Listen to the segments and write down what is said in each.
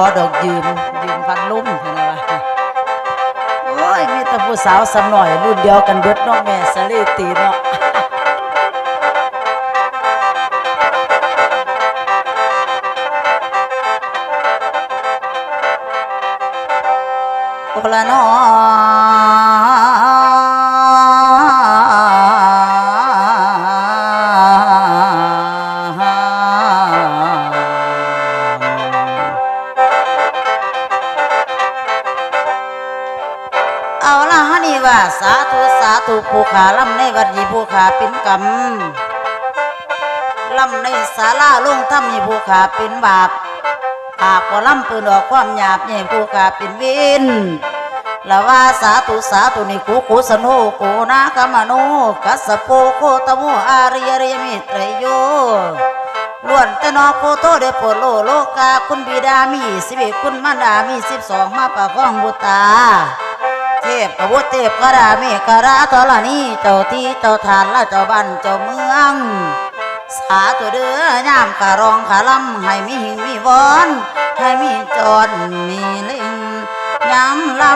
อดอกยืมยืมพันลุ่มเห็นไหมวะโอ้ยมีแต่ผู้สาวสำหน่อยรุ่นเดียวกันเบิดน้องแม่สลีตีเนาะโอละนอเอา สาธุสาธุผู้ขาล่ำในวัดยีผู้ขาเป็นกรรมล่ำในศาลาลุงถ้ำยีผู้ขาเป็นบาปหากว่าล่ำปืนออกความหยาบใหญ่ผู้กาเป็นวินละว่าสาธุสาธุนิคูคูสนโกนากามโนกัสสะโปโคตโมอาริยริยมิตรโยล้วนแต่นอโคโตเดโปโลโลกาคุณบิดามีสิบเอ็ดคุณมารดามีสิบสองมาประคองบุตา เทพกบุตรเทพกราเมกระตอลานีเจ้าที่เจ้าทานและเจ้าบ้านเจ้าเมือง สาตัวเดือย่ามกะรองขาลำให้มีหิงมีวอนให้มีจอนมีลิงย้ำลำ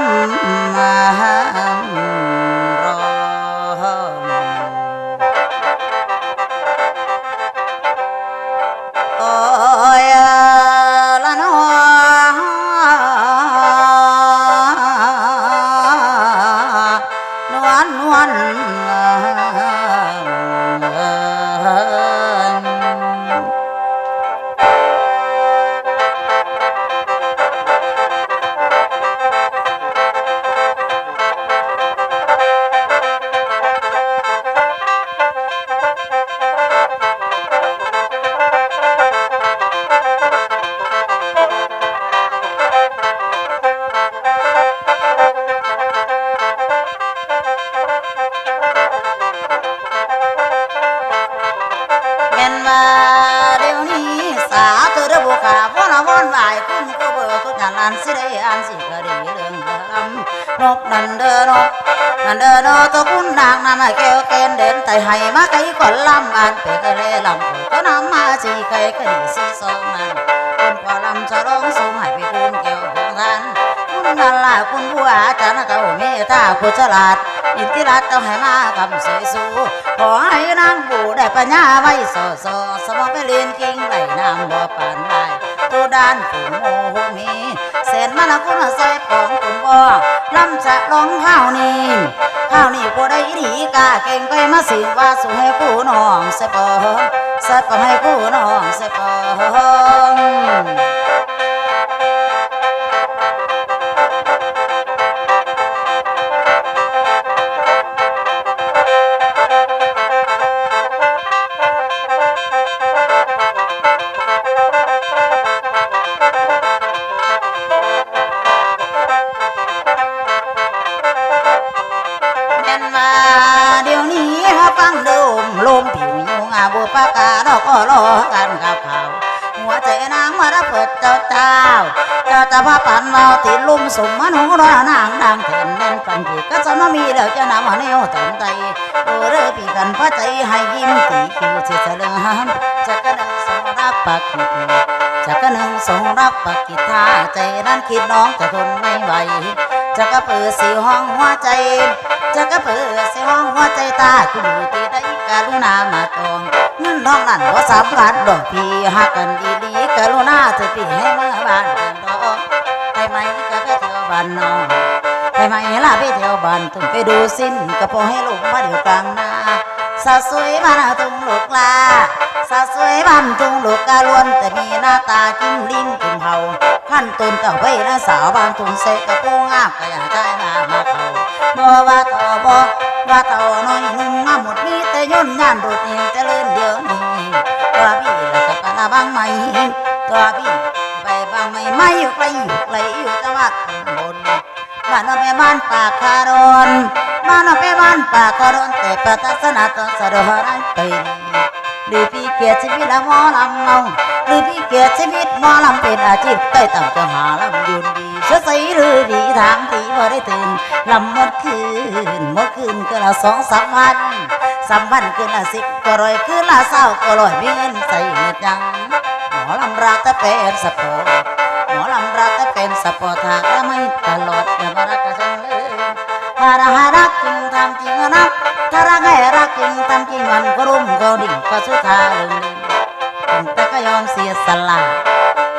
ให้มาไกลก่อนลำอ่านเปกะเลลำก็นำมาสีไก่กะดีสีสองนั้นคุณพอลำจะร้องสูงให้ไปคุณแก้วของท่านคุณนั่นล่ะคุณผู้อาจารย์เก่าเมตตาคุณฉลาดอินทิรัตต้องให้มาคำสวยสู้ขอให้นางบูได้ปัญญาไว้สอสอสมองไปเรียนกิ่งไหลน้ำบ่ปานได้ ตูด้านฝูงโมโหมีแสนมาละคุณใส่ของคุณบ่ลำจะลองข้าวนี้ข้าวนี้กูได้ดีกาเก่งไปมาสิว่าสูให้ผู้น้องเสปอเสปอให้ผู้น้องเสปอง พาปันเราติดลุ่มสมมันหูรอนางดังแผ่นแน่นปันผีก็จะมามีแล้วจะนำมาแนวตันใจโอ้เร่อปีกันพระใจให้ยิ้มตีคิวเสียเสลือห้ามจะกระนึ่งสงรักปักกิจจะกระนึ่งสงรักปักกิจท่าใจนั้นคิดน้องจะทนไม่ไหวจะกระเปือสีห้องหัวใจ จะกระเปือสีห้องหัวใจตาคุณอยู่ที่ใดกรุณามาตองเงินทองนั่นว่าสำคัญดอกพี่หักกันดีดีๆกรุณาเธอพี่ให้มาบ้านานนอไปไหมล่ะไปเที่ยวบ้านถึงไปดูสิ้นก็พอให้ลงมาเดี๋ยวกลางนาสาวสวยบ้านทุ่งลูกลาสาวสวยบ้านทุ่งลูกกาล้วนแต่มีหน้าตาจิ้มลิ้มจิ้มเผาขั้นตนเก่าไว้นะสาวบ้านทุ่งเสกกระโปรงงามก็อยากได้มามาเขาบ่ว่าต่อบ่ว่าต่อน้อยหนุ่มมาหมดมีแต่ย่นย่านโดดเองเจริญเดี๋ยวนี้ตัวพี่แล้วก็ปะนาบางไหมตัวพี่ ไปบางไม่อยู่ไกลอยู่ไกลอยู่จังหวัดบนบ้านเราไปบ้านปากคารอนบ้านเราไปบ้านปากคารอนแต่ประตัสนาตสะดอไรไปหรือพี่เกียรติชีวิตละหมอลำเมาหรือพี่เกียรติชีวิตหมอลำเป็นอาชีพใต้ต่ำจะหาลำยุนดีเสียใสหรือดีทางที่พอได้ตื่นลำหมดคืนหมดคืนก็ละสองสามพันสามพันคืนละสิบก็ร้อยคืนละเศร้าก็ร้อยมีเงินใส่เงินยังหมอลำราตะเป็นสะโพกหมอรักแต่ เป็นสปอร์ตากและไม่ตลอดอย่ามารักกับฉันเลยถ้ารักรักจริงทำจริงนะถ้ารักให้รักจริงทำจริงมันก็รุ่มก็ดิ่งก็สุดท้ายลงดินแต่ก็ยอมเสียสละ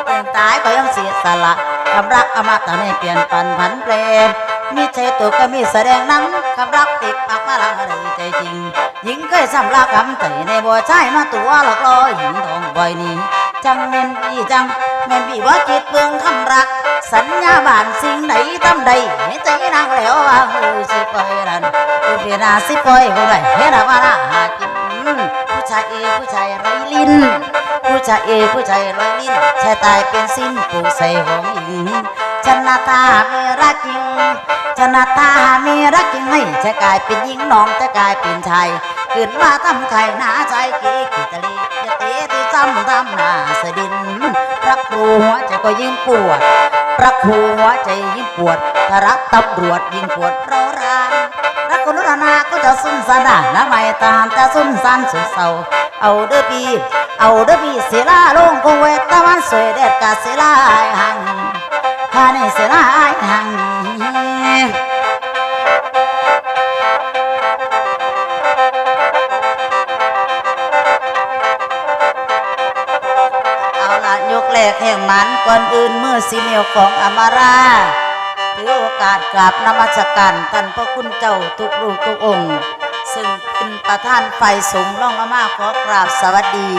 ถึงตายก็ยอมเสียสละคำรักอมตะไม่เปลี่ยนปันผันเปลนมีใจตัวก็มีแสดงนั้นคำรักติดปากมาลังใจจริง หญิงเคยสำลักคำใจในบัวใจมาตัวหลอกล่อหญิงทองบ่อยนี้จังเมนพี่จังเมนพี่ว่าจิตเบืองคำรัก สัญญาบานสิ่งไหนทำใดให้ใจนางแล้วว่าเฮ้ยสิปล่อยรันคือเวลาสิปล่อยคนไหนเฮ็ดว่าน่าหากินผู้ชายเอผู้ชายไรลิ้นผู้ชายเอผู้ชายไรลิ้นชายตายเป็นสิ้นผู้ใส่ของหญิงชนะตามีรักจริงชนะตามีรักจริงให้จะกลายเป็นหญิงน้องจะกลายเป็นชายขึ้นมาทำไข่หน้าใจกีกิตลีจะเตะที่ซ้ำทำหน้าสะดิน รักครูหัวใจก็ยิ่งปวด รักครูหัวใจยิ่งปวดถ้ารักตำรวจยิ่งปวดร้าะรานรักคนรุ่นาก็จะสุ่มสนานนะไม่ตามแต่สุ่มสันสุดเศร้าเอาเด้อพี่เอาเด้อพี่เสียลาลงคงเวตะวันสวยเด็ดกาเสียลายหังฮานี่เสียลา กแห่งมันก่อนอื่นเมื่อสีเมียวของอมาราถือโอกาสกราบนมัสการท่านพระคุณเจ้าทุกรูปทุกองค์ ซึ่งเป็นประธานไฟสงล่องอามาขอกราบสวัสดี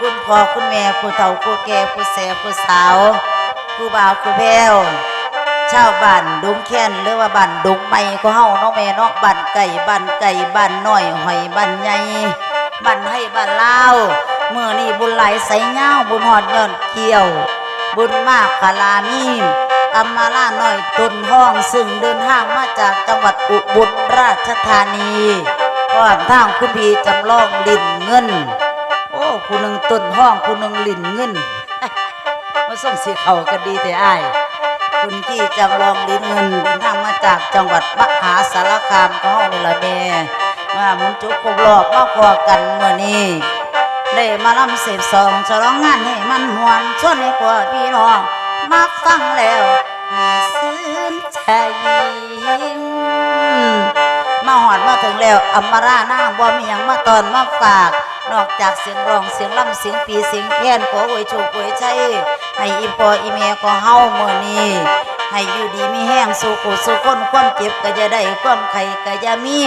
คุณพ่อคุณแม่ผู้เฒ่าผู้แก่ผู้แสบผู้สาวผู้บ่าวผู้แพ้วชาวบ้านดงแค้นหรือว่าบ้านดงใหม่ก็เฮาเนาะแม่เนาะบ้านไก่บ้านไก่บ้านน้อยหอยบ้านใหญ่บ้านให้บ้านเล่าเมื่อนี่บุญไหลใส่เงาบุญหอดย่อนเกี่ยว บุญมากพลามีมอมมาลาหน่อยตุนห้องซึ่งเดินทางมาจากจังหวัดอุบลราชธานีพร้อมทางคุณพีจำลองลินเงิน โอ้ผู้หนึ่งตุนห้องผู้หนึ่งลินเงินมาส่งสีเขากันดีแต่อ้ายคุณพี่จำลองลินเงินเดินทางมาจากจังหวัดมหาสารคามของเฮานี่ละแม่มามุนจุกครบรอบมาพอกันเมื่อนี้ ได้มาลำเสพสองฉลองงานให้มันหวนชวนให้กว่าพี่น้องมาฟังแล้วซื้นใจมาหอดมาถึงแล้วอัมมาราหน้าบ่มีหยังมาตอนมาฝาก นอกจากเสียงร้องเสียงล่ำเสียงปีเสียงแค้นขออวยโชคอวยชัยให้อีปออีเมก็เฮาเมื่อนี้ ให้อยู่ดีมีแห้งสุขุสุขคนความเจ็บก็จะได้ความไข่ก็จะมี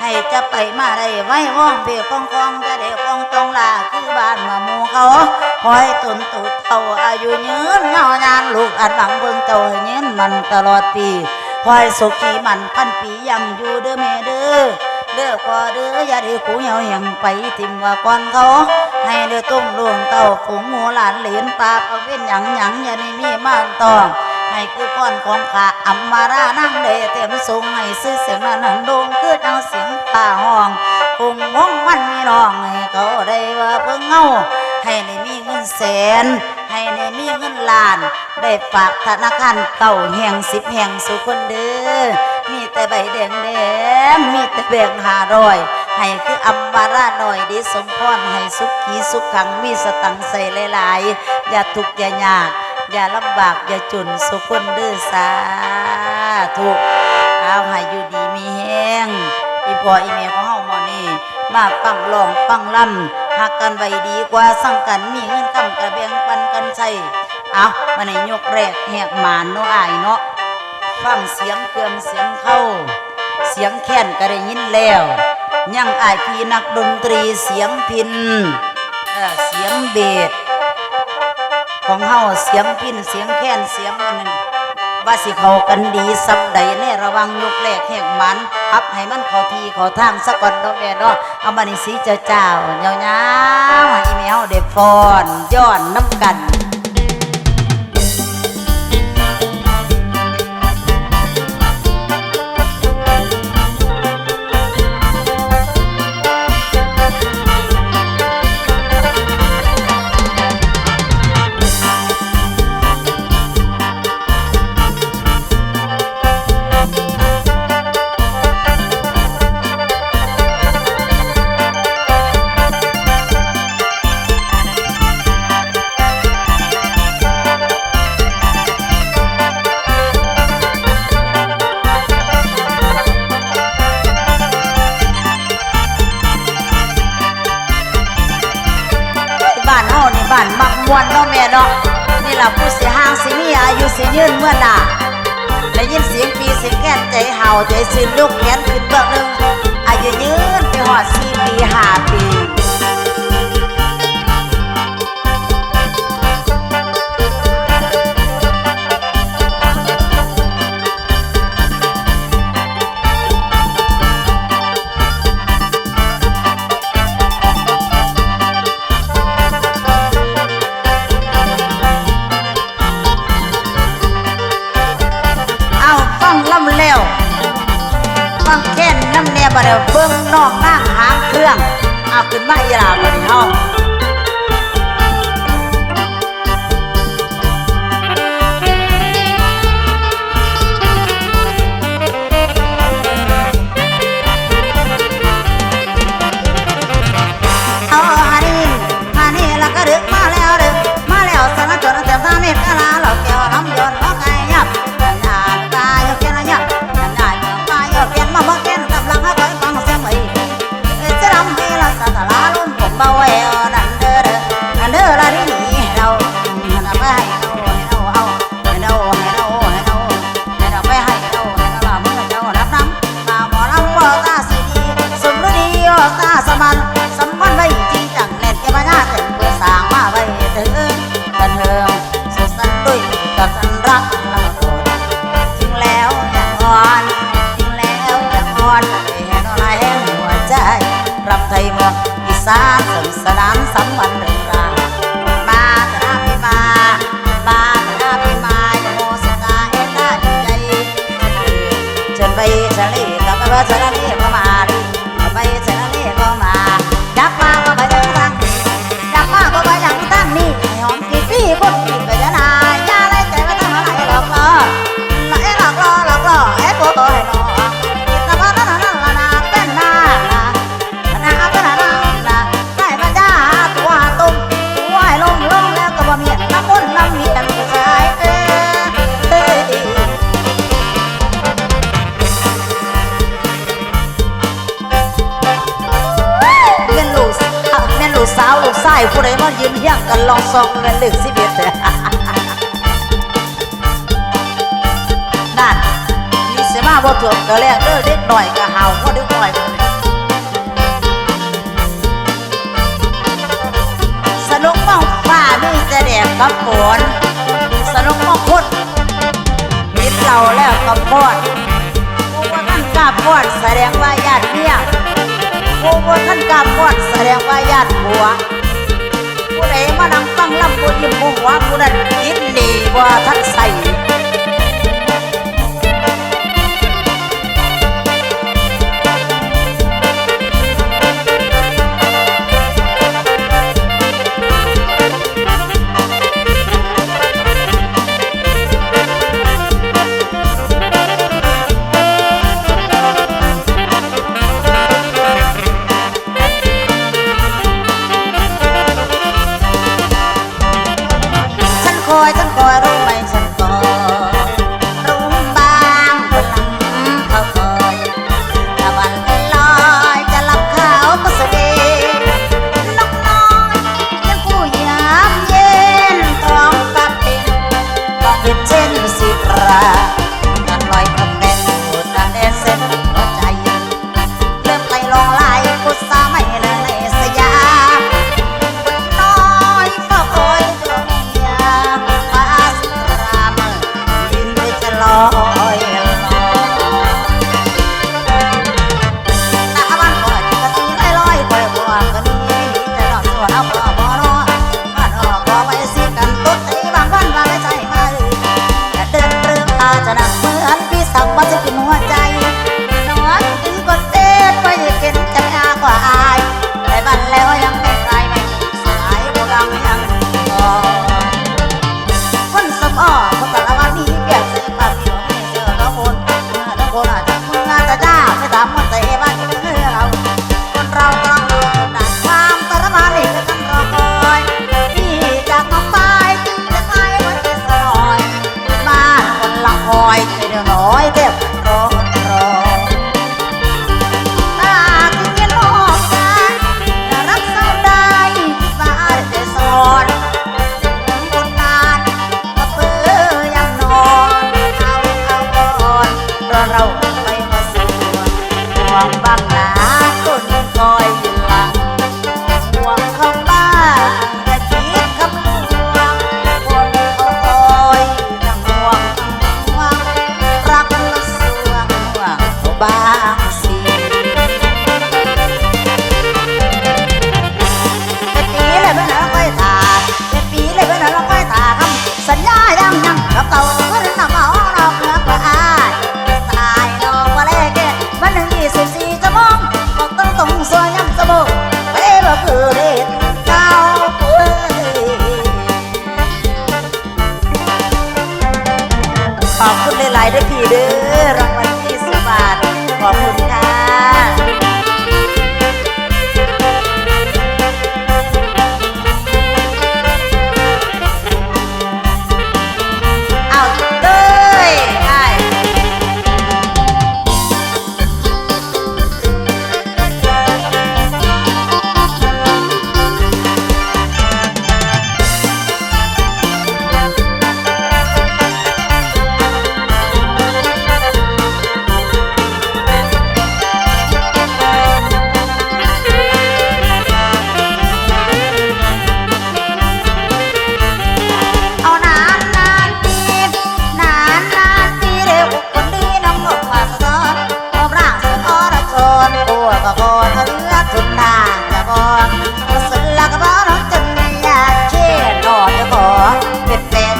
ให้จะไปมาได้ไว้ห้องเบี้ยกองกองจะได้กองตองลาคือบ้านมามูเขาหอยตุนตุเท่าอายุยืนเงานานลูกอันหลังเบิ่งเจ้ายืนมันตลอดปีหอยสุขีมันพันปียังอยู่เด้อแม่เด้อเด้อพอเด้ออย่าได้กูเหยาหยังไปทิมว่าก่อนเขา ให้เด้อตุ้มลวงเต้าฝูงหมูหลานเหลนปลาเอาเว้นหยังหยังอย่าได้มีมานตอง ให้คือก้อนของขาอัมมารานั่งเดเต็มทรงให้ซื้อเสียงนั้นโดงคือเอาเสียงป่าห้องคงมองวันมีน้องให้เขาได้ว่าเพิ่งเงาให้ในมีเงินแสน ให้ในมีเงินล้าน ได้ฝากธนาคารเก่าแห่งสิบแห่งสุคนเด้อมีแต่ใบแดงแดงมีแต่แบงหารอยให้คืออัมบาราหน่อยดีสมพรให้สุขีสุขขังมีสตังใส่หลายๆอย่าทุกข์อย่ายาก อย่าลำบาก อย่าจนสุคนเด้อสาธุเอาให้อยู่ดีมีแห้งอีพ่ออีเมียของเฮาหมอนี่มาฟังร้องฟังลำหักกันไว้ดีกว่าสั่งกันมีเงินคำกระเบียงปันกันใช้เอามาในยกแรกแหกหมานเนาะอายเนาะฟังเสียงเครื่องเสียงเข้า เสียงแค้นก็ได้ยินแล้วยังอายพี่นักดนตรีเสียงพินเเสียงเบส ของเฮาเสียงพินเสียงแค้นเสียงอันนั้นว่าสิเขากันดีสับใดในระวังยกแรกแหกมันพับให้มันขอทีขอทางสักก่อนเนาะแม่เนาะเอามานี่สีเจ้าเจ้าเงาเงาอีเมลเด็ฟอนย้อนน้ำกัน สิยืนเมื่อดาได้ยินเสียงปีเสียงแก้นใจเห่าใจซึนลูกแขนขึ้นเบิกหนึ่งอายุยืนไปหอดสี่ปีห้าปี มเดี๋ยวเบิ้งนอกนั่งหางเครื่องเอาขึ้นมาอีหลาบมาดิเฮาายผู้ใดนอนยืนเฮี้ยงกันลองซองและเลือกสิเบียดนั่นมีเสมาบ่ถ่วงกะแลกเด้อเด็กหน่อยกระหาวว่าด็กหน่อยสนุกมองฟ้ามีแต่แดดกับฝนสนุกมองพุทธมิดเราแล้วกับพอดกูว่าท่านกาพอดแสดงว่าญาติเมียกูว่าท่านกาพอดแสดงว่าญาติผัว กูยิ้มหัวกูนั่นยินดีว่าท่านใส่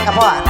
เ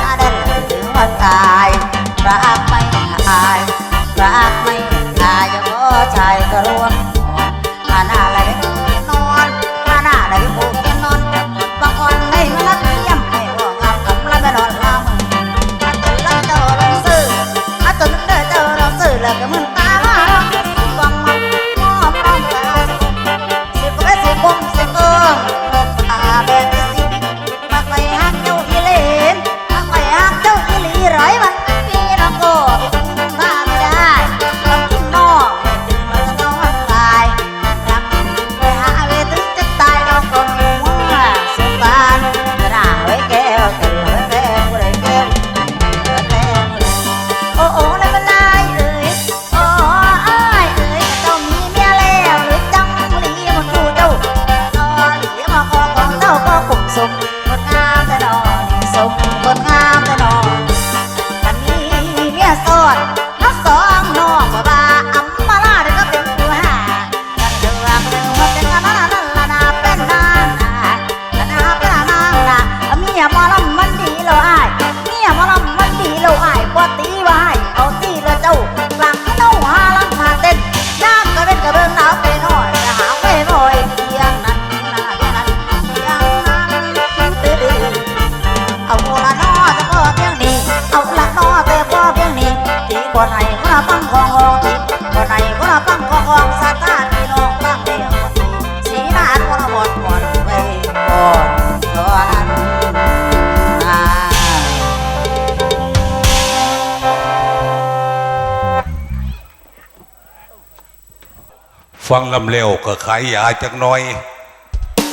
ฟังลำเร็วก็ขายยาจักน่อย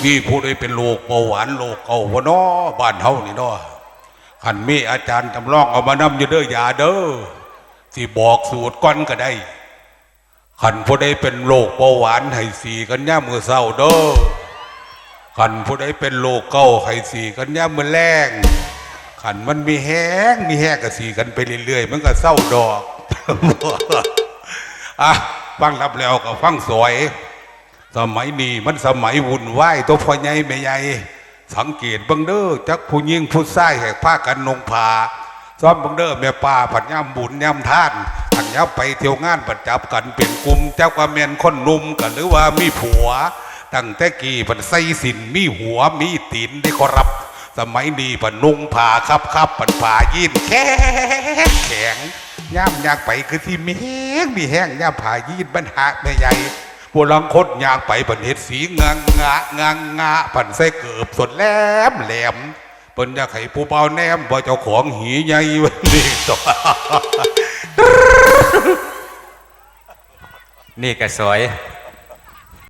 มีผู้ใดเป็นโรคเบาหวานโรคเก่าวะนาะบ้านเฮานี่เนาะขันมีอาจารย์จำลองเอามานำอยู่เด้อยาเด้อที่บอกสูตรก้อนก็ได้ขันผู้ใดเป็นโรคเบาหวานให้สีกันย่ามือเศร้าเด้อขันผู้ใดเป็นโรคเก่าให้สีกันย่ามมือแรงขันมันมีแห้งมีแห้งกับสีกันไปเรื่อยๆมันก็เศร้าดอกอะ ฟังรับแล้วก็ฟังสวย สมัยนี้มันสมัยวุ่นวายตัวพ่อใหญ่แม่ใหญ่สังเกตบังเด้อจักผู้หญิงผู้ชายแหกผ้ากันนงผาซ้อมบังเด้อแม่ป่าผัดย่ำบุญย่ำท่านผัดย่ำไปเที่ยวงานประจับกันเป็นกลุ่มเจ้าก็เมียนคนนุ่มกันหรือว่ามีผัว ตั้งแต่กี่ผัดใส่สินมีหัวมีตีนได้ขอรับ สมัยนี้ผัดนุ่งผาครับครับผัดผ้ายีนแข็งแข็ง ย่ำยางไปคือที่มีแห้งมีแห้งย่าผายีนบรรหาแม่ใหญ่พวลังคดยางไปปันเห็ดสีงางงะงางงะปันใส่เกือบสดแหลมแหลมเปิ้นอยากให้ผู้เบาแนมบ่เจ้าของหีใหญ่วันนี้ตัวนี่กระสวย